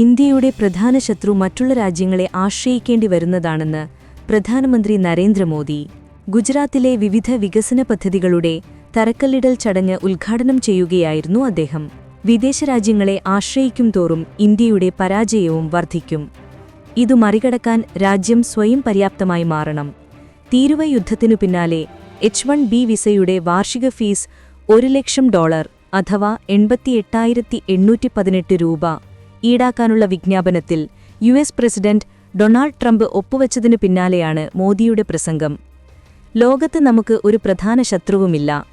ഇന്ത്യയുടെ പ്രധാന ശത്രു മറ്റുള്ള രാജ്യങ്ങളെ ആശ്രയിക്കേണ്ടി വരുന്നതാണെന്ന് പ്രധാനമന്ത്രി നരേന്ദ്രമോദി. ഗുജറാത്തിലെ വിവിധ വികസന പദ്ധതികളുടെ തറക്കല്ലിടൽ ചടങ്ങ് ഉദ്ഘാടനം ചെയ്യുകയായിരുന്നു അദ്ദേഹം. വിദേശ രാജ്യങ്ങളെ ആശ്രയിക്കും തോറും ഇന്ത്യയുടെ പരാജയവും വർദ്ധിക്കും ഇതു മറികടക്കാൻ രാജ്യം സ്വയം പര്യാപ്തമായി മാറണം. തീരുവ യുദ്ധത്തിനു പിന്നാലെ എച്ച് വൺ ബി വിസയുടെ വാർഷിക ഫീസ് ഒരു ലക്ഷം ഡോളർ അഥവാ എൺപത്തിയെട്ടായിരത്തി എണ്ണൂറ്റി പതിനെട്ട് രൂപ. ഈടാക്കാനുള്ള വിജ്ഞാപനത്തിൽ U S president Donald Trump ഒപ്പുവച്ചതിനു പിന്നാലെയാണ് മോദിയുടെ പ്രസംഗം. ലോകത്ത് നമുക്ക് ഒരു പ്രധാന ശത്രുവുമില്ല.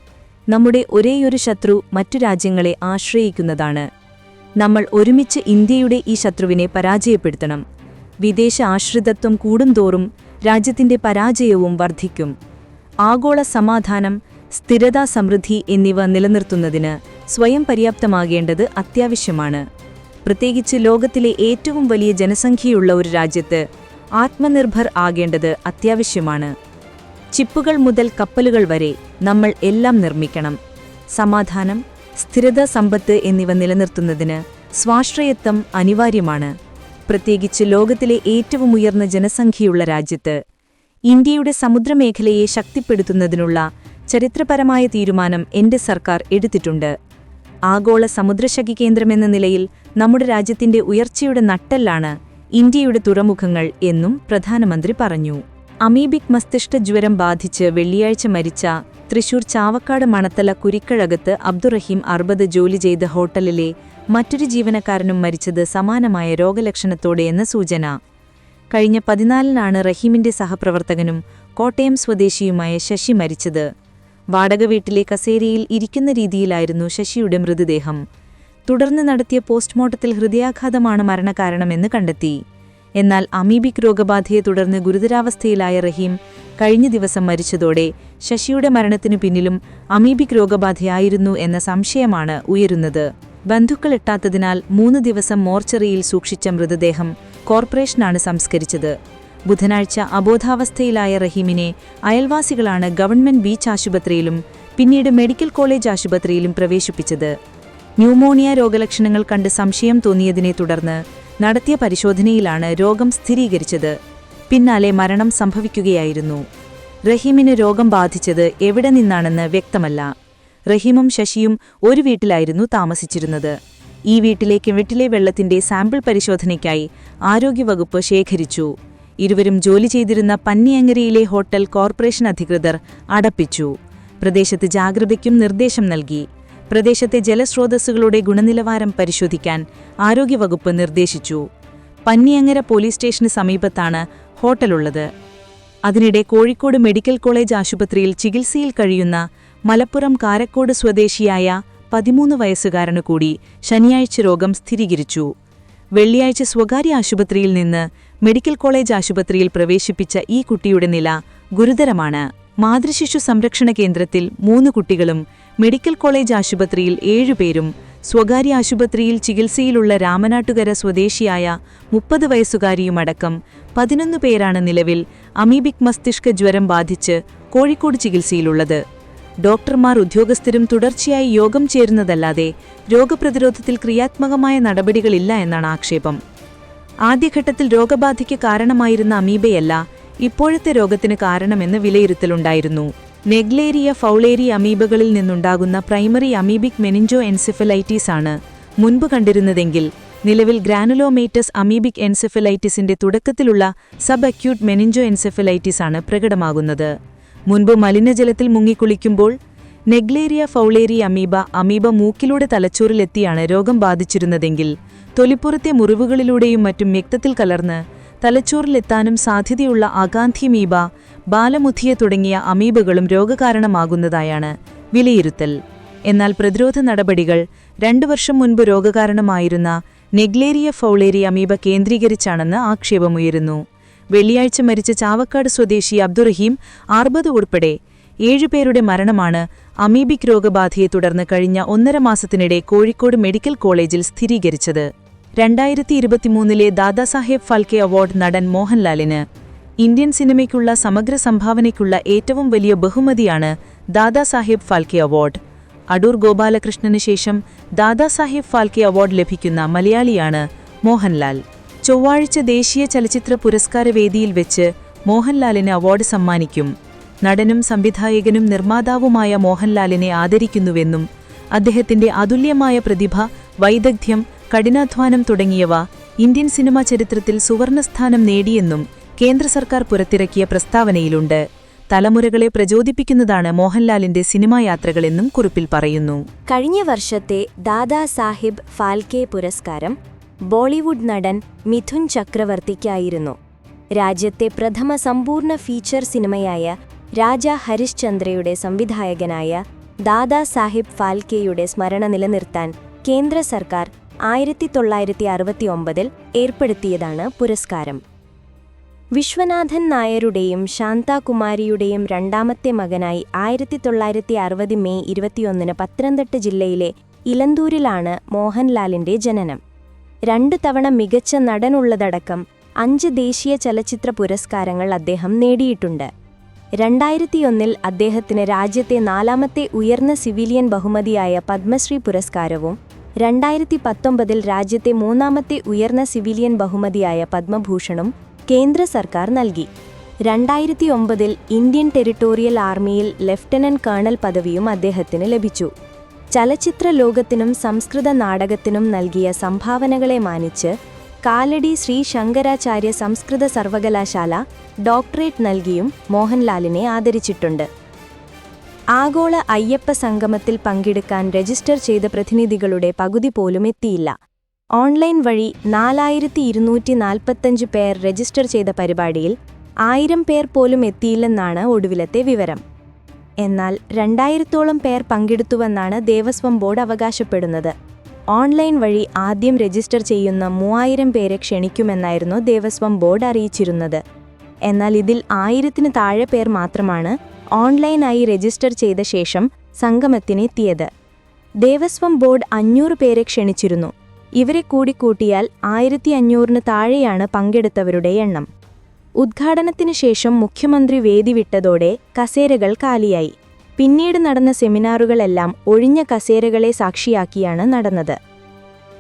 നമ്മുടെ ഒരേയൊരു ശത്രു മറ്റു രാജ്യങ്ങളെ ആശ്രയിക്കുന്നതാണ്. നമ്മൾ ഒരുമിച്ച് ഇന്ത്യയുടെ ഈ ശത്രുവിനെ പരാജയപ്പെടുത്തണം. വിദേശ ആശ്രിതത്വം കൂടുന്തോറും രാജ്യത്തിന്റെ പരാജയവും വർദ്ധിക്കും ആഗോള സമാധാനം സ്ഥിരത സമൃദ്ധി എന്നിവ നിലനിർത്തുന്നതിന് സ്വയം പര്യാപ്തമാകേണ്ടത് അത്യാവശ്യമാണ്. പ്രത്യേകിച്ച് ലോകത്തിലെ ഏറ്റവും വലിയ ജനസംഖ്യയുള്ള ഒരു രാജ്യത്ത് ആത്മനിർഭർ ആകേണ്ടത് അത്യാവശ്യമാണ്. ചിപ്പുകൾ മുതൽ കപ്പലുകൾ വരെ നമ്മൾ എല്ലാം നിർമ്മിക്കണം. സമാധാനം സ്ഥിരത സമ്പത്ത് എന്നിവ നിലനിർത്തുന്നതിന് സ്വാശ്രയത്വം അനിവാര്യമാണ്. പ്രത്യേകിച്ച് ലോകത്തിലെ ഏറ്റവും ഉയർന്ന ജനസംഖ്യയുള്ള രാജ്യത്ത് ഇന്ത്യയുടെ സമുദ്രമേഖലയെ ശക്തിപ്പെടുത്തുന്നതിനുള്ള ചരിത്രപരമായ തീരുമാനം എന്റെ സർക്കാർ എടുത്തിട്ടുണ്ട്. ആഗോള സമുദ്രശക്തി കേന്ദ്രമെന്ന നിലയിൽ നമ്മുടെ രാജ്യത്തിന്റെ ഉയർച്ചയുടെ നട്ടെല്ലാണ് ഇന്ത്യയുടെ തുറമുഖങ്ങൾ എന്നും പ്രധാനമന്ത്രി പറഞ്ഞു. അമീബിക് മസ്തിഷ്ക ജ്വരം ബാധിച്ച് വെള്ളിയാഴ്ച മരിച്ച തൃശൂർ ചാവക്കാട് മണത്തല കുരിക്കഴകത്ത് അബ്ദുറഹീം അർബദ് ജോലി ചെയ്ത ഹോട്ടലിലെ മറ്റൊരു ജീവനക്കാരനും മരിച്ചത് സമാനമായ രോഗലക്ഷണത്തോടെയെന്ന സൂചന. കഴിഞ്ഞ പതിനാലിനാണ് റഹീമിന്റെ സഹപ്രവർത്തകനും കോട്ടയം സ്വദേശിയുമായ ശശി മരിച്ചത്. വാടക വീട്ടിലെ കസേരയിൽ ഇരിക്കുന്ന രീതിയിലായിരുന്നു ശശിയുടെ മൃതദേഹം. തുടർന്ന് നടത്തിയ പോസ്റ്റ്മോർട്ടത്തിൽ ഹൃദയാഘാതമാണ് മരണകാരണമെന്ന് കണ്ടെത്തി. എന്നാൽ അമീബിക് രോഗബാധയെ തുടർന്ന് ഗുരുതരാവസ്ഥയിലായ റഹീം കഴിഞ്ഞ ദിവസം മരിച്ചതോടെ ശശിയുടെ മരണത്തിനു പിന്നിലും അമീബിക് രോഗബാധയായിരുന്നു എന്ന സംശയമാണ് ഉയരുന്നത്. ബന്ധുക്കൾ എട്ടാത്തതിനാൽ മൂന്ന് ദിവസം മോർച്ചറിയിൽ സൂക്ഷിച്ച മൃതദേഹം കോർപ്പറേഷനാണ് സംസ്കരിച്ചത്. ബുധനാഴ്ച അബോധാവസ്ഥയിലായ റഹീമിനെ അയൽവാസികളാണ് ഗവൺമെന്റ് ബീച്ച് ആശുപത്രിയിലും പിന്നീട് മെഡിക്കൽ കോളേജ് ആശുപത്രിയിലും പ്രവേശിപ്പിച്ചത്. ന്യൂമോണിയ രോഗലക്ഷണങ്ങൾ കണ്ട് സംശയം തോന്നിയതിനെ തുടർന്ന് നടത്തിയ പരിശോധനയിലാണ് രോഗം സ്ഥിരീകരിച്ചത്. പിന്നാലെ മരണം സംഭവിക്കുകയായിരുന്നു. റഹീമിന് രോഗം ബാധിച്ചത് എവിടെ നിന്നാണെന്ന് വ്യക്തമല്ല. റഹീമും ശശിയും ഒരു വീട്ടിലായിരുന്നു താമസിച്ചിരുന്നത്. ഈ വീട്ടിലെ വെള്ളത്തിന്റെ സാമ്പിൾ പരിശോധനയ്ക്കായി ആരോഗ്യവകുപ്പ് ശേഖരിച്ചു. ഇരുവരും ജോലി ചെയ്തിരുന്ന പന്നിയങ്ങരയിലെ ഹോട്ടൽ കോർപ്പറേഷൻ അധികൃതർ അടപ്പിച്ചു. പ്രദേശത്ത് ജാഗ്രതയ്ക്കും നിർദ്ദേശം നൽകി. പ്രദേശത്തെ ജലസ്രോതസ്സുകളുടെ ഗുണനിലവാരം പരിശോധിക്കാൻ ആരോഗ്യവകുപ്പ് നിർദ്ദേശിച്ചു. പന്നിയങ്ങര പോലീസ് സ്റ്റേഷന് സമീപത്താണ് ഹോട്ടലുള്ളത്. അതിനിടെ കോഴിക്കോട് മെഡിക്കൽ കോളേജ് ആശുപത്രിയിൽ ചികിത്സയിൽ കഴിയുന്ന മലപ്പുറം കാരക്കോട് സ്വദേശിയായ പതിമൂന്ന് വയസ്സുകാരനു കൂടി ശനിയാഴ്ച രോഗം സ്ഥിരീകരിച്ചു. വെള്ളിയാഴ്ച സ്വകാര്യ ആശുപത്രിയിൽ നിന്ന് മെഡിക്കൽ കോളേജ് ആശുപത്രിയിൽ പ്രവേശിപ്പിച്ച ഈ കുട്ടിയുടെ നില ഗുരുതരമാണ്. മാതൃശിശു സംരക്ഷണ കേന്ദ്രത്തിൽ മൂന്ന് കുട്ടികളും മെഡിക്കൽ കോളേജ് ആശുപത്രിയിൽ ഏഴുപേരും സ്വകാര്യ ആശുപത്രിയിൽ ചികിത്സയിലുള്ള രാമനാട്ടുകര സ്വദേശിയായ മുപ്പത് വയസ്സുകാരിയുമടക്കം പതിനൊന്ന് പേരാണ് നിലവിൽ അമീബിക് മസ്തിഷ്ക ജ്വരം ബാധിച്ച് കോഴിക്കോട് ചികിത്സയിലുള്ളത്. ഡോക്ടർമാർ ഉദ്യോഗസ്ഥരും തുടർച്ചയായി യോഗം ചേരുന്നതല്ലാതെ രോഗപ്രതിരോധത്തിൽ ക്രിയാത്മകമായ നടപടികളില്ല എന്നാണ് ആക്ഷേപം. ആദ്യഘട്ടത്തിൽ രോഗബാധയ്ക്ക് കാരണമായിരുന്ന അമീബയല്ല ഇപ്പോഴത്തെ രോഗത്തിന് കാരണമെന്ന് വിലയിരുത്തലുണ്ടായിരുന്നു. നെഗ്ലേരിയ ഫൗളേരി അമീബകളിൽ നിന്നുണ്ടാകുന്ന പ്രൈമറി അമീബിക് മെനിഞ്ചോ എൻസെഫലൈറ്റീസ് ആണ് മുൻപ് കണ്ടിരുന്നതെങ്കിൽ നിലവിൽ ഗ്രാനുലോമേറ്റസ് അമീബിക് എൻസെഫലൈറ്റിസിന്റെ തുടക്കത്തിലുള്ള സബ് അക്യൂട്ട് മെനിഞ്ചോ എൻസെഫലൈറ്റിസ് ആണ് പ്രകടമാകുന്നത്. മുൻപ് മലിനജലത്തിൽ മുങ്ങിക്കുളിക്കുമ്പോൾ നെഗ്ലേരിയ ഫൗളേരി അമീബ അമീബ മൂക്കിലൂടെ തലച്ചോറിലെത്തിയാണ് രോഗം ബാധിച്ചിരുന്നതെങ്കിൽ തൊലിപ്പുറത്തെ മുറിവുകളിലൂടെയും മറ്റും രക്തത്തിൽ കലർന്ന് തലച്ചോറിലെത്താനും സാധ്യതയുള്ള അഗാന്ധിമീബ ബാലമുഥിയ തുടങ്ങിയ അമീബകളും രോഗകാരണമാകുന്നതായാണ് വിലയിരുത്തൽ. എന്നാൽ പ്രതിരോധ നടപടികൾ രണ്ടു വർഷം മുൻപ് രോഗകാരണമായിരുന്ന നെഗ്ലേരിയ ഫൗളേരി അമീബ കേന്ദ്രീകരിച്ചാണെന്ന് ആക്ഷേപമുയരുന്നു. വെള്ളിയാഴ്ച മരിച്ച ചാവക്കാട് സ്വദേശി അബ്ദുറഹീം അർബദ് ഉൾപ്പെടെ ഏഴുപേരുടെ മരണമാണ് അമീബിക് രോഗബാധയെ തുടർന്ന് കഴിഞ്ഞ ഒന്നര മാസത്തിനിടെ കോഴിക്കോട് മെഡിക്കൽ കോളേജിൽ സ്ഥിരീകരിച്ചത്. രണ്ടായിരത്തി ഇരുപത്തിമൂന്നിലെ ദാദാസാഹേബ് ഫാൽക്കെ അവാർഡ് നടൻ മോഹൻലാലിന് ഇന്ത്യൻ സിനിമയ്ക്കുള്ള സമഗ്ര സംഭാവനയ്ക്കുള്ള ഏറ്റവും വലിയ ബഹുമതിയാണ് ദാദാസാഹേബ് ഫാൽക്കെ അവാർഡ്. അടൂർ ഗോപാലകൃഷ്ണന് ശേഷം ദാദാസാഹേബ് ഫാൽക്കെ അവാർഡ് ലഭിക്കുന്ന മലയാളിയാണ് മോഹൻലാൽ. ചൊവ്വാഴ്ച ദേശീയ ചലച്ചിത്ര പുരസ്കാര വേദിയിൽ വെച്ച് മോഹൻലാലിന് അവാർഡ് സമ്മാനിക്കും. നടനും സംവിധായകനും നിർമ്മാതാവുമായ മോഹൻലാലിനെ ആദരിക്കുന്നുവെന്നും അദ്ദേഹത്തിന്റെ അതുല്യമായ പ്രതിഭ വൈദഗ്ധ്യം കഠിനാധ്വാനം തുടങ്ങിയവ ഇന്ത്യൻ സിനിമാ ചരിത്രത്തിൽ സുവർണസ്ഥാനം നേടിയെന്നും കേന്ദ്ര സർക്കാർ പുറത്തിറക്കിയ പ്രസ്താവനയിലുണ്ട്. തലമുറകളെ പ്രചോദിപ്പിക്കുന്നതാണ് മോഹൻലാലിന്റെ സിനിമായാത്രകളെന്നും കുറിപ്പിൽ പറയുന്നു. കഴിഞ്ഞ വർഷത്തെ ദാദാ സാഹിബ് ഫാൽക്കെ പുരസ്കാരം ബോളിവുഡ് നടൻ മിഥുൻ ചക്രവർത്തിക്കായിരുന്നു. രാജ്യത്തെ പ്രഥമ സമ്പൂർണ ഫീച്ചർ സിനിമയായ രാജ ഹരിശ്ചന്ദ്രയുടെ സംവിധായകനായ ദാദാ സാഹിബ് ഫാൽക്കെയുടെ സ്മരണ നിലനിർത്താൻ കേന്ദ്ര സർക്കാർ ആയിരത്തി തൊള്ളായിരത്തി അറുപത്തി ഒമ്പതിൽ ഏർപ്പെടുത്തിയതാണ് പുരസ്കാരം. വിശ്വനാഥൻ നായരുടെയും ശാന്താകുമാരിയുടെയും രണ്ടാമത്തെ മകനായി ആയിരത്തി തൊള്ളായിരത്തി അറുപത് മെയ് ഇരുപത്തിയൊന്നിന് പത്തനംതിട്ട ജില്ലയിലെ ഇലന്തൂരിലാണ് മോഹൻലാലിന്റെ ജനനം. രണ്ടു തവണ മികച്ച നടനുള്ളതടക്കം അഞ്ച് ദേശീയ ചലച്ചിത്ര പുരസ്കാരങ്ങൾ അദ്ദേഹം നേടിയിട്ടുണ്ട്. രണ്ടായിരത്തിയൊന്നിൽ അദ്ദേഹത്തിന് രാജ്യത്തെ നാലാമത്തെ ഉയർന്ന സിവിലിയൻ ബഹുമതിയായ പത്മശ്രീ പുരസ്കാരവും രണ്ടായിരത്തി പത്തൊമ്പതിൽ രാജ്യത്തെ മൂന്നാമത്തെ ഉയർന്ന സിവിലിയൻ ബഹുമതിയായ പത്മഭൂഷണും കേന്ദ്ര സർക്കാർ നൽകി. രണ്ടായിരത്തി ഒമ്പതിൽ ഇന്ത്യൻ ടെറിട്ടോറിയൽ ആർമിയിൽ ലഫ്റ്റനന്റ് കേണൽ പദവിയും അദ്ദേഹത്തിന് ലഭിച്ചു. ചലച്ചിത്ര ലോകത്തിനും സംസ്കൃത നാടകത്തിനും നൽകിയ സംഭാവനകളെ മാനിച്ച് കാലടി ശ്രീ ശങ്കരാചാര്യ സംസ്കൃത സർവകലാശാല ഡോക്ടറേറ്റ് നൽകിയും മോഹൻലാലിനെ ആദരിച്ചിട്ടുണ്ട്. ആഗോള അയ്യപ്പ സംഗമത്തിൽ പങ്കെടുക്കാൻ രജിസ്റ്റർ ചെയ്ത പ്രതിനിധികളുടെ പകുതി പോലും എത്തിയില്ല. ഓൺലൈൻ വഴി നാലായിരത്തി ഇരുന്നൂറ്റി നാൽപ്പത്തഞ്ച് പേർ രജിസ്റ്റർ ചെയ്ത പരിപാടിയിൽ ആയിരം പേർ പോലും എത്തിയില്ലെന്നാണ് ഒടുവിലത്തെ വിവരം. എന്നാൽ രണ്ടായിരത്തോളം പേർ പങ്കെടുത്തുവെന്നാണ് ദേവസ്വം ബോർഡ് അവകാശപ്പെടുന്നത്. ഓൺലൈൻ വഴി ആദ്യം രജിസ്റ്റർ ചെയ്യുന്ന മൂവായിരം പേരെ ക്ഷണിക്കുമെന്നായിരുന്നു ദേവസ്വം ബോർഡ് അറിയിച്ചിരുന്നത്. എന്നാൽ ഇതിൽ ആയിരത്തിന് താഴെ പേർ മാത്രമാണ് ഓൺലൈനായി രജിസ്റ്റർ ചെയ്ത ശേഷം സംഗമത്തിനെത്തിയത്. ദേവസ്വം ബോർഡ് അഞ്ഞൂറ് പേരെ ക്ഷണിച്ചിരുന്നു. ഇവരെ കൂടി കൂട്ടിയാൽ ആയിരത്തി അഞ്ഞൂറിന് താഴെയാണ് പങ്കെടുത്തവരുടെ എണ്ണം. ഉദ്ഘാടനത്തിന് ശേഷം മുഖ്യമന്ത്രി വേദി വിട്ടതോടെ കസേരകൾ കാലിയായി. പിന്നീട് നടന്ന സെമിനാറുകളെല്ലാം ഒഴിഞ്ഞ കസേരകളെ സാക്ഷിയാക്കിയാണ് നടന്നത്.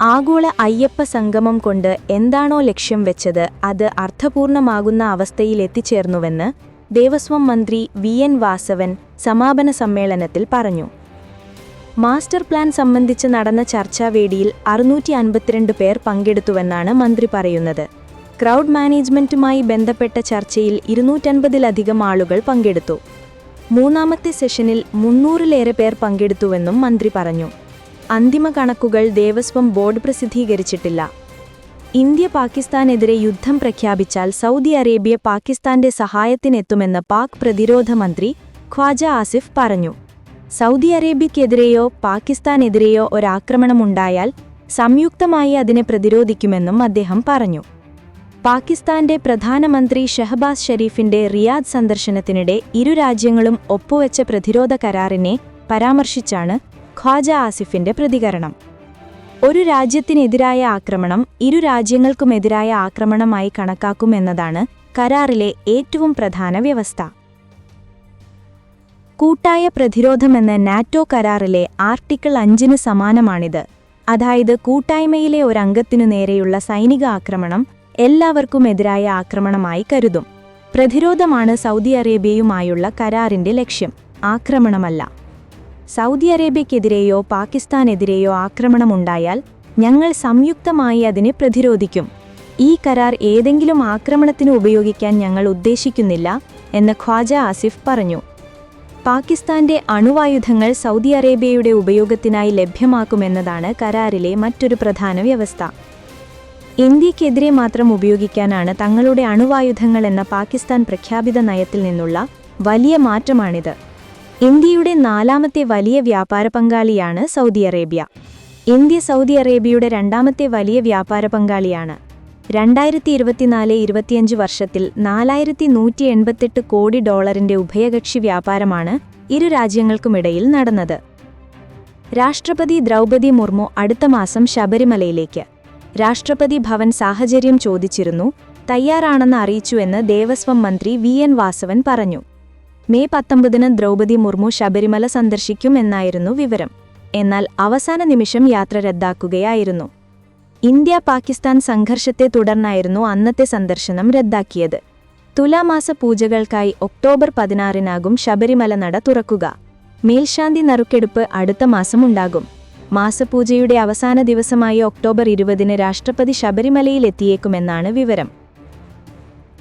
ആഗോള അയ്യപ്പ സംഗമം കൊണ്ട് എന്താണോ ലക്ഷ്യം വെച്ചത് അത് അർത്ഥപൂർണമാകുന്ന അവസ്ഥയിൽ എത്തിച്ചേർന്നുവെന്ന് ദേവസ്വം മന്ത്രി വി എൻ വാസവൻ സമാപന സമ്മേളനത്തിൽ പറഞ്ഞു. മാസ്റ്റർ പ്ലാൻ സംബന്ധിച്ച് നടന്ന ചർച്ചാവേദിയിൽ അറുന്നൂറ്റി അൻപത്തിരണ്ട് പേർ പങ്കെടുത്തുവെന്നാണ് മന്ത്രി പറയുന്നത്. ക്രൗഡ് മാനേജ്മെന്റുമായി ബന്ധപ്പെട്ട ചർച്ചയിൽ ഇരുന്നൂറ്റൻപതിലധികം ആളുകൾ പങ്കെടുത്തു. മൂന്നാമത്തെ സെഷനിൽ മുന്നൂറിലേറെ പേർ പങ്കെടുത്തുവെന്നും മന്ത്രി പറഞ്ഞു. അന്തിമ കണക്കുകൾ ദേവസ്വം ബോർഡ് പ്രസിദ്ധീകരിച്ചിട്ടില്ല. ഇന്ത്യ പാകിസ്ഥാനെതിരെ യുദ്ധം പ്രഖ്യാപിച്ചാൽ സൗദി അറേബ്യ പാകിസ്ഥാന്റെ സഹായത്തിനെത്തുമെന്ന് പാക് പ്രതിരോധ മന്ത്രി ഖ്വാജ ആസിഫ് പറഞ്ഞു. സൗദി അറേബ്യക്കെതിരെയോ പാകിസ്ഥാനെതിരെയോ ഒരാക്രമണമുണ്ടായാൽ സംയുക്തമായി അതിനെ പ്രതിരോധിക്കുമെന്നും അദ്ദേഹം പറഞ്ഞു. പാകിസ്ഥാന്റെ പ്രധാനമന്ത്രി ഷഹബാസ് ഷെരീഫിന്റെ റിയാദ് സന്ദർശനത്തിനിടെ ഇരു രാജ്യങ്ങളും ഒപ്പുവെച്ച പ്രതിരോധ കരാറിനെ പരാമർശിച്ചാണ് ഖ്വാജ ആസിഫിന്റെ പ്രതികരണം. ഒരു രാജ്യത്തിനെതിരായ ആക്രമണം ഇരു രാജ്യങ്ങൾക്കുമെതിരായ ആക്രമണമായി കണക്കാക്കുമെന്നതാണ് കരാറിലെ ഏറ്റവും പ്രധാന വ്യവസ്ഥ. കൂട്ടായ പ്രതിരോധമെന്ന നാറ്റോ കരാറിലെ ആർട്ടിക്കിൾ അഞ്ചിന് സമാനമാണിത്. അതായത് കൂട്ടായ്മയിലെ ഒരംഗത്തിനു നേരെയുള്ള സൈനിക ആക്രമണം എല്ലാവർക്കുമെതിരായ ആക്രമണമായി കരുതും. പ്രതിരോധമാണ് സൗദി അറേബ്യയുമായുള്ള കരാറിന്റെ ലക്ഷ്യം. ആക്രമണമല്ല. സൗദി അറേബ്യക്കെതിരെയോ പാകിസ്ഥാനെതിരെയോ ആക്രമണമുണ്ടായാൽ ഞങ്ങൾ സംയുക്തമായി അതിനെ പ്രതിരോധിക്കും. ഈ കരാർ ഏതെങ്കിലും ആക്രമണത്തിന് ഉപയോഗിക്കാൻ ഞങ്ങൾ ഉദ്ദേശിക്കുന്നില്ല എന്ന് ഖ്വാജ ആസിഫ് പറഞ്ഞു. പാകിസ്ഥാന്റെ അണുവായുധങ്ങൾ സൗദി അറേബ്യയുടെ ഉപയോഗത്തിനായി ലഭ്യമാക്കുമെന്നതാണ് കരാറിലെ മറ്റൊരു പ്രധാന വ്യവസ്ഥ. ഇന്ത്യക്കെതിരെ മാത്രം ഉപയോഗിക്കാനാണ് തങ്ങളുടെ അണുവായുധങ്ങൾ എന്ന പാകിസ്ഥാൻ പ്രഖ്യാപിത നയത്തിൽ നിന്നുള്ള വലിയ മാറ്റമാണിത്. ഇന്ത്യയുടെ നാലാമത്തെ വലിയ വ്യാപാര പങ്കാളിയാണ് സൗദി അറേബ്യ. ഇന്ത്യ സൗദി അറേബ്യയുടെ രണ്ടാമത്തെ വലിയ വ്യാപാര പങ്കാളിയാണ്. രണ്ടായിരത്തി ഇരുപത്തിനാല് ഇരുപത്തിയഞ്ച് വർഷത്തിൽ നാലായിരത്തി നൂറ്റി എൺപത്തെട്ട് കോടി ഡോളറിന്റെ ഉഭയകക്ഷി വ്യാപാരമാണ് ഇരു രാജ്യങ്ങൾക്കുമിടയിൽ നടന്നത്. രാഷ്ട്രപതി ദ്രൗപദി മുർമു അടുത്ത മാസം ശബരിമലയിലേക്ക്. രാഷ്ട്രപതി ഭവൻ സാഹചര്യം ചോദിച്ചിരുന്നു തയ്യാറാണെന്ന് അറിയിച്ചുവെന്ന് ദേവസ്വം മന്ത്രി വി. എൻ. വാസവൻ പറഞ്ഞു. മെയ് പത്തൊമ്പതിന് ദ്രൗപദി മുർമു ശബരിമല സന്ദർശിക്കുമെന്നായിരുന്നു വിവരം. എന്നാൽ അവസാന നിമിഷം യാത്ര റദ്ദാക്കുകയായിരുന്നു. ഇന്ത്യ പാകിസ്ഥാൻ സംഘർഷത്തെ തുടർന്നായിരുന്നു അന്നത്തെ സന്ദർശനം റദ്ദാക്കിയത്. തുലാമാസ പൂജകൾക്കായി ഒക്ടോബർ പതിനാറിനാകും ശബരിമല നട തുറക്കുക. മേൽശാന്തി നറുക്കെടുപ്പ് അടുത്ത മാസമുണ്ടാകും. മാസപൂജയുടെ അവസാന ദിവസമായ ഒക്ടോബർ ഇരുപതിന് രാഷ്ട്രപതി ശബരിമലയിലെത്തിയേക്കുമെന്നാണ് വിവരം.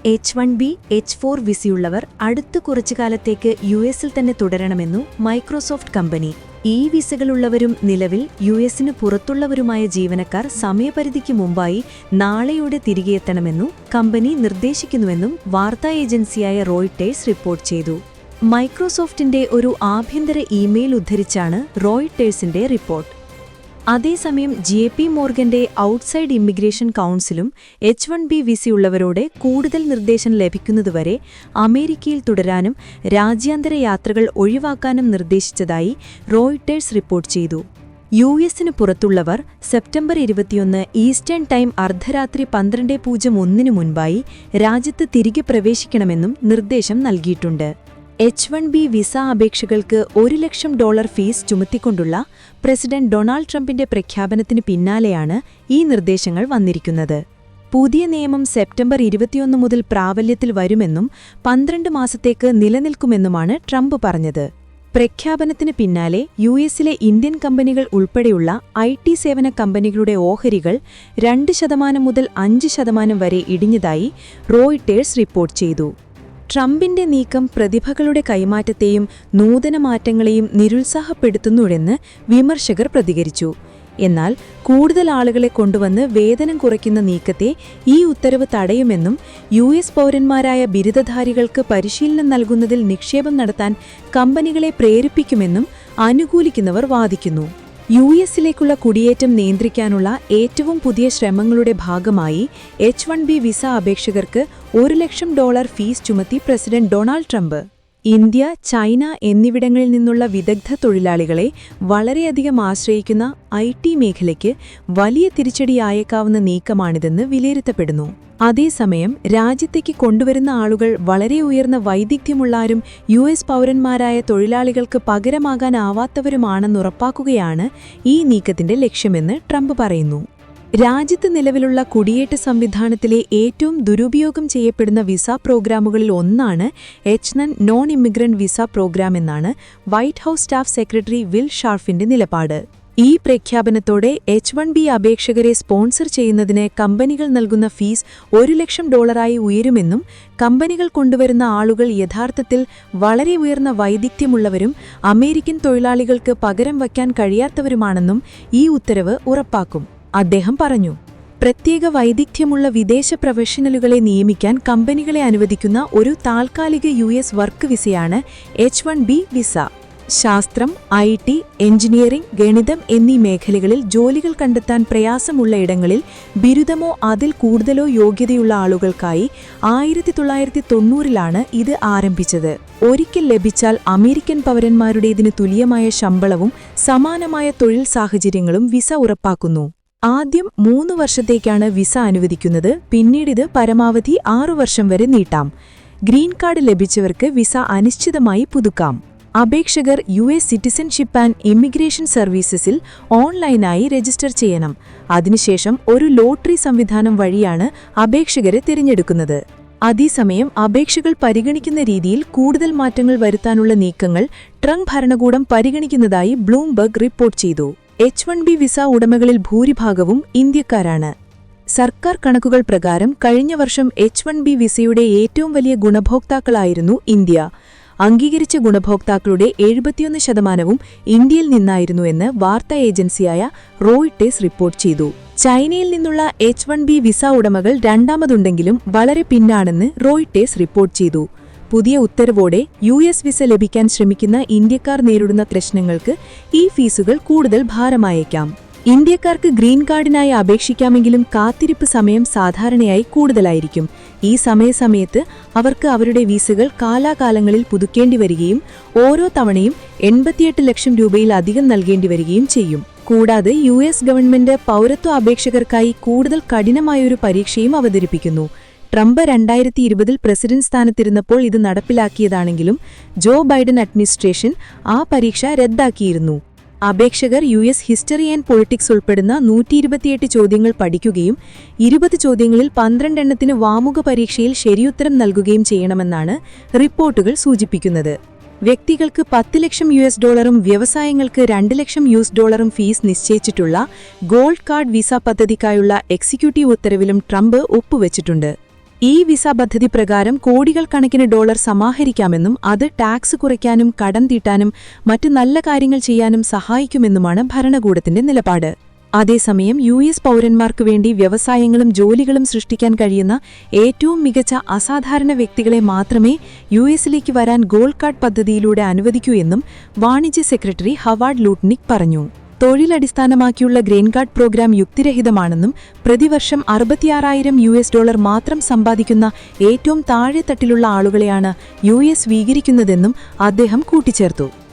H one B H four വിസയുള്ളവർ അടുത്ത കുറച്ചു കാലത്തേക്ക് യു എസിൽ തന്നെ തുടരണമെന്നു മൈക്രോസോഫ്റ്റ് കമ്പനി. ഈ വിസകളുള്ളവരും നിലവിൽ യു എസിന് പുറത്തുള്ളവരുമായ ജീവനക്കാർ സമയപരിധിക്ക് മുമ്പായി നാളെയോടെ തിരികെയെത്തണമെന്നു കമ്പനി നിർദ്ദേശിക്കുന്നുവെന്നും വാർത്താ ഏജൻസിയായ റോയിട്ടേഴ്സ് റിപ്പോർട്ട് ചെയ്തു. മൈക്രോസോഫ്റ്റിന്റെ ഒരു ആഭ്യന്തര ഇമെയിൽ ഉദ്ധരിച്ചാണ് റോയിട്ടേഴ്സിന്റെ റിപ്പോർട്ട്. അതേസമയം ജെ പി മോർഗന്റെ ഔട്ട്സൈഡ് ഇമിഗ്രേഷൻ കൗൺസിലും എച്ച് വൺ ബി വിസയുള്ളവരോട് കൂടുതൽ നിർദ്ദേശം ലഭിക്കുന്നതുവരെ അമേരിക്കയിൽ തുടരാനും രാജ്യാന്തര യാത്രകൾ ഒഴിവാക്കാനും നിർദ്ദേശിച്ചതായി റോയിട്ടേഴ്സ് റിപ്പോർട്ട് ചെയ്തു. യു എസിന് പുറത്തുള്ളവർ സെപ്റ്റംബർ ഇരുപത്തിയൊന്ന് ഈസ്റ്റേൺ ടൈം അർദ്ധരാത്രി പന്ത്രണ്ട് പൂജ്യം ഒന്നിനു മുൻപായി രാജ്യത്ത് തിരികെ പ്രവേശിക്കണമെന്നും നിർദ്ദേശം നൽകിയിട്ടുണ്ട്. എച്ച് വൺ ബി വിസ അപേക്ഷകൾക്ക് ഒരു ലക്ഷം ഡോളർ ഫീസ് ചുമത്തിക്കൊണ്ടുള്ള പ്രസിഡന്റ് ഡൊണാൾഡ് ട്രംപിന്റെ പ്രഖ്യാപനത്തിന് പിന്നാലെയാണ് ഈ നിർദ്ദേശങ്ങൾ വന്നിരിക്കുന്നത്. പുതിയ നിയമം സെപ്റ്റംബർ ഇരുപത്തിയൊന്ന് മുതൽ പ്രാബല്യത്തിൽ വരുമെന്നും പന്ത്രണ്ട് മാസത്തേക്ക് നിലനിൽക്കുമെന്നുമാണ് ട്രംപ് പറഞ്ഞത്. പ്രഖ്യാപനത്തിന് പിന്നാലെ യു എസിലെ ഇന്ത്യൻ കമ്പനികൾ ഉൾപ്പെടെയുള്ള ഐ ടി സേവന കമ്പനികളുടെ ഓഹരികൾ രണ്ട് ശതമാനം മുതൽ അഞ്ച് ശതമാനം വരെ ഇടിഞ്ഞതായി റോയിട്ടേഴ്സ് റിപ്പോർട്ട് ചെയ്തു. ട്രംപിന്റെ നീക്കം പ്രതിഭകളുടെ കൈമാറ്റത്തെയും നൂതന മാറ്റങ്ങളെയും നിരുത്സാഹപ്പെടുത്തുന്നുവെന്ന് വിമർശകർ പ്രതികരിച്ചു. എന്നാൽ കൂടുതൽ ആളുകളെ കൊണ്ടുവന്ന് വേതനം കുറയ്ക്കുന്ന നീക്കത്തെ ഈ ഉത്തരവ് തടയുമെന്നും യു എസ് പൗരന്മാരായ ബിരുദധാരികൾക്ക് പരിശീലനം നൽകുന്നതിൽ നിക്ഷേപം നടത്താൻ കമ്പനികളെ പ്രേരിപ്പിക്കുമെന്നും അനുകൂലിക്കുന്നവർ വാദിക്കുന്നു. യു എസിലേക്കുള്ള കുടിയേറ്റം നിയന്ത്രിക്കാനുള്ള ഏറ്റവും പുതിയ ശ്രമങ്ങളുടെ ഭാഗമായി എച്ച് വൺ ബി വിസ അപേക്ഷകർക്ക് ഒരു ലക്ഷം ഡോളർ ഫീസ് ചുമത്തി president Donald Trump. India China എന്നിവിടങ്ങളിൽ നിന്നുള്ള വിദഗ്ധ തൊഴിലാളികളെ വളരെയധികം ആശ്രയിക്കുന്ന ഐ ടി മേഖലയ്ക്ക് വലിയ തിരിച്ചടിയായേക്കാവുന്ന നീക്കമാണിതെന്ന് വിലയിരുത്തപ്പെടുന്നു. അതേസമയം രാജ്യത്തേക്ക് കൊണ്ടുവരുന്ന ആളുകൾ വളരെ ഉയർന്ന വൈദഗ്ധ്യമുള്ളാരും യു എസ് പൗരന്മാരായ തൊഴിലാളികൾക്ക് പകരമാകാനാവാത്തവരുമാണെന്നുറപ്പാക്കുകയാണ് ഈ നീക്കത്തിന്റെ ലക്ഷ്യമെന്ന് ട്രംപ് പറയുന്നു. രാജ്യത്ത് നിലവിലുള്ള കുടിയേറ്റ സംവിധാനത്തിലെ ഏറ്റവും ദുരുപയോഗം ചെയ്യപ്പെടുന്ന വിസ പ്രോഗ്രാമുകളിൽ ഒന്നാണ് എച്ച് നൻ നോൺ ഇമിഗ്രന്റ് വിസ പ്രോഗ്രാം എന്നാണ് White House staff secretary Will ഷാർഫിന്റെ നിലപാട്. ഈ പ്രഖ്യാപനത്തോടെ എച്ച് വൺ ബി അപേക്ഷകരെ സ്പോൺസർ ചെയ്യുന്നതിന് കമ്പനികൾ നൽകുന്ന ഫീസ് ഒരു ലക്ഷം ഡോളറായി ഉയരുമെന്നും കമ്പനികൾ കൊണ്ടുവരുന്ന ആളുകൾ യഥാർത്ഥത്തിൽ വളരെ ഉയർന്ന വൈദഗ്ധ്യമുള്ളവരും അമേരിക്കൻ തൊഴിലാളികൾക്ക് പകരം വയ്ക്കാൻ കഴിയാത്തവരുമാണെന്നും ഈ ഉത്തരവ് ഉറപ്പാക്കും. അദ്ദേഹം പറഞ്ഞു പ്രത്യേക വൈദഗ്ധ്യമുള്ള വിദേശ പ്രൊഫഷണലുകളെ നിയമിക്കാൻ കമ്പനികളെ അനുവദിക്കുന്ന ഒരു താൽക്കാലിക യു എസ് വർക്ക് വിസയാണ് എച്ച് വൺ ബി വിസ. ശാസ്ത്രം ഐ ടി എഞ്ചിനീയറിംഗ് ഗണിതം എന്നീ മേഖലകളിൽ ജോലികൾ കണ്ടെത്താൻ പ്രയാസമുള്ള ഇടങ്ങളിൽ ബിരുദമോ അതിൽ കൂടുതലോ യോഗ്യതയുള്ള ആളുകൾക്കായി ആയിരത്തി തൊള്ളായിരത്തി തൊണ്ണൂറിലാണ് ഇത് ആരംഭിച്ചത്. ഒരിക്കൽ ലഭിച്ചാൽ അമേരിക്കൻ പൗരന്മാരുടേതിന് തുല്യമായ ശമ്പളവും സമാനമായ തൊഴിൽ സാഹചര്യങ്ങളും വിസ ഉറപ്പാക്കുന്നു. ആദ്യം മൂന്ന് വർഷത്തേക്കാണ് വിസ അനുവദിക്കുന്നത്. പിന്നീടിത് പരമാവധി ആറു വർഷം വരെ നീട്ടാം. ഗ്രീൻ കാർഡ് ലഭിച്ചവർക്ക് വിസ അനിശ്ചിതമായി പുതുക്കാം. അപേക്ഷകർ U S citizenship and immigration സർവീസസിൽ ഓൺലൈനായി രജിസ്റ്റർ ചെയ്യണം. അതിനുശേഷം ഒരു ലോട്ടറി സംവിധാനം വഴിയാണ് അപേക്ഷകരെ തിരഞ്ഞെടുക്കുന്നത്. അതേസമയം അപേക്ഷകൾ പരിഗണിക്കുന്ന രീതിയിൽ കൂടുതൽ മാറ്റങ്ങൾ വരുത്താനുള്ള നീക്കങ്ങൾ ട്രംപ് ഭരണകൂടം പരിഗണിക്കുന്നതായി ബ്ലൂംബർഗ് റിപ്പോർട്ട് ചെയ്തു. എച്ച് വൺ ബി വിസ ഉടമകളിൽ ഭൂരിഭാഗവും ഇന്ത്യക്കാരാണ്. സർക്കാർ കണക്കുകൾ പ്രകാരം കഴിഞ്ഞ വർഷം എച്ച് വൺ ബി വിസയുടെ ഏറ്റവും വലിയ ഗുണഭോക്താക്കളായിരുന്നു ഇന്ത്യ. അംഗീകരിച്ച ഗുണഭോക്താക്കളുടെ എഴുപത്തിയൊന്ന് ശതമാനവും ഇന്ത്യയിൽ നിന്നായിരുന്നു എന്ന് വാർത്താ ഏജൻസിയായ റോയിട്ടേസ് റിപ്പോർട്ട് ചെയ്തു. ചൈനയിൽ നിന്നുള്ള എച്ച് വൺ ബി വിസ ഉടമകൾ രണ്ടാമതുണ്ടെങ്കിലും വളരെ പിന്നാണെന്ന് റോയിട്ടേസ് റിപ്പോർട്ട് ചെയ്തു. പുതിയ ഉത്തരവോടെ യു എസ് വിസ ലഭിക്കാൻ ശ്രമിക്കുന്ന ഇന്ത്യക്കാർ നേരിടുന്ന പ്രശ്നങ്ങൾക്ക് ഈ ഫീസുകൾ കൂടുതൽ ഭാരമായേക്കാം. ഇന്ത്യക്കാർക്ക് ഗ്രീൻ കാർഡിനായി അപേക്ഷിക്കാമെങ്കിലും കാത്തിരിപ്പ് സമയം സാധാരണയായി കൂടുതലായിരിക്കും. ഈ സമയസമയത്ത് അവർക്ക് അവരുടെ വിസകൾ കാലാകാലങ്ങളിൽ പുതുക്കേണ്ടി വരികയും ഓരോ തവണയും എൺപത്തിയെട്ട് ലക്ഷം രൂപയിൽ അധികം നൽകേണ്ടി വരികയും ചെയ്യും. കൂടാതെ യു എസ് ഗവൺമെന്റ് പൗരത്വ അപേക്ഷകർക്കായി കൂടുതൽ കഠിനമായൊരു പരീക്ഷയും അവതരിപ്പിക്കുന്നു. ട്രംപ് രണ്ടായിരത്തി ഇരുപതിൽ പ്രസിഡന്റ് സ്ഥാനത്തിരുന്നപ്പോൾ ഇത് നടപ്പിലാക്കിയതാണെങ്കിലും ജോ ബൈഡൻ അഡ്മിനിസ്ട്രേഷൻ ആ പരീക്ഷ റദ്ദാക്കിയിരുന്നു. അപേക്ഷകർ U S history and politics ഉൾപ്പെടുന്ന നൂറ്റി ഇരുപത്തിയെട്ട് ചോദ്യങ്ങൾ പഠിക്കുകയും ഇരുപത് ചോദ്യങ്ങളിൽ പന്ത്രണ്ടെണ്ണത്തിന് വാമുക പരീക്ഷയിൽ ശരിയുത്തരം നൽകുകയും ചെയ്യണമെന്നാണ് റിപ്പോർട്ടുകൾ സൂചിപ്പിക്കുന്നത്. വ്യക്തികൾക്ക് പത്ത് ലക്ഷം യു എസ് ഡോളറും വ്യവസായങ്ങൾക്ക് രണ്ട് ലക്ഷം യു എസ് ഡോളറും ഫീസ് നിശ്ചയിച്ചിട്ടുള്ള ഗോൾഡ് കാർഡ് വിസ പദ്ധതിക്കായുള്ള എക്സിക്യൂട്ടീവ് ഉത്തരവിലും ട്രംപ് ഒപ്പുവച്ചിട്ടുണ്ട്. ഈ വിസ പദ്ധതി പ്രകാരം കോടികൾ കണക്കിന് ഡോളർ സമാഹരിക്കാമെന്നും അത് ടാക്സ് കുറയ്ക്കാനും കടം തീട്ടാനും മറ്റ് നല്ല കാര്യങ്ങൾ ചെയ്യാനും സഹായിക്കുമെന്നുമാണ് ഭരണകൂടത്തിന്റെ നിലപാട്. അതേസമയം യു എസ് പൗരന്മാർക്കു വേണ്ടി വ്യവസായങ്ങളും ജോലികളും സൃഷ്ടിക്കാൻ കഴിയുന്ന ഏറ്റവും മികച്ച അസാധാരണ വ്യക്തികളെ മാത്രമേ യു എസിലേക്ക് വരാൻ ഗോൾഡ് കാർഡ് പദ്ധതിയിലൂടെ അനുവദിക്കൂ എന്നും വാണിജ്യ സെക്രട്ടറി ഹവാർഡ് ലൂട്ട്നിക് പറഞ്ഞു. തൊഴിലടിസ്ഥാനമാക്കിയുള്ള ഗ്രീൻ കാർഡ് പ്രോഗ്രാം യുക്തിരഹിതമാണെന്നും പ്രതിവർഷം അറുപത്തിയാറായിരം യു എസ് ഡോളർ മാത്രം സമ്പാദിക്കുന്ന ഏറ്റവും താഴെത്തട്ടിലുള്ള ആളുകളെയാണ് യു എസ് സ്വീകരിക്കുന്നതെന്നും അദ്ദേഹം കൂട്ടിച്ചേർത്തു.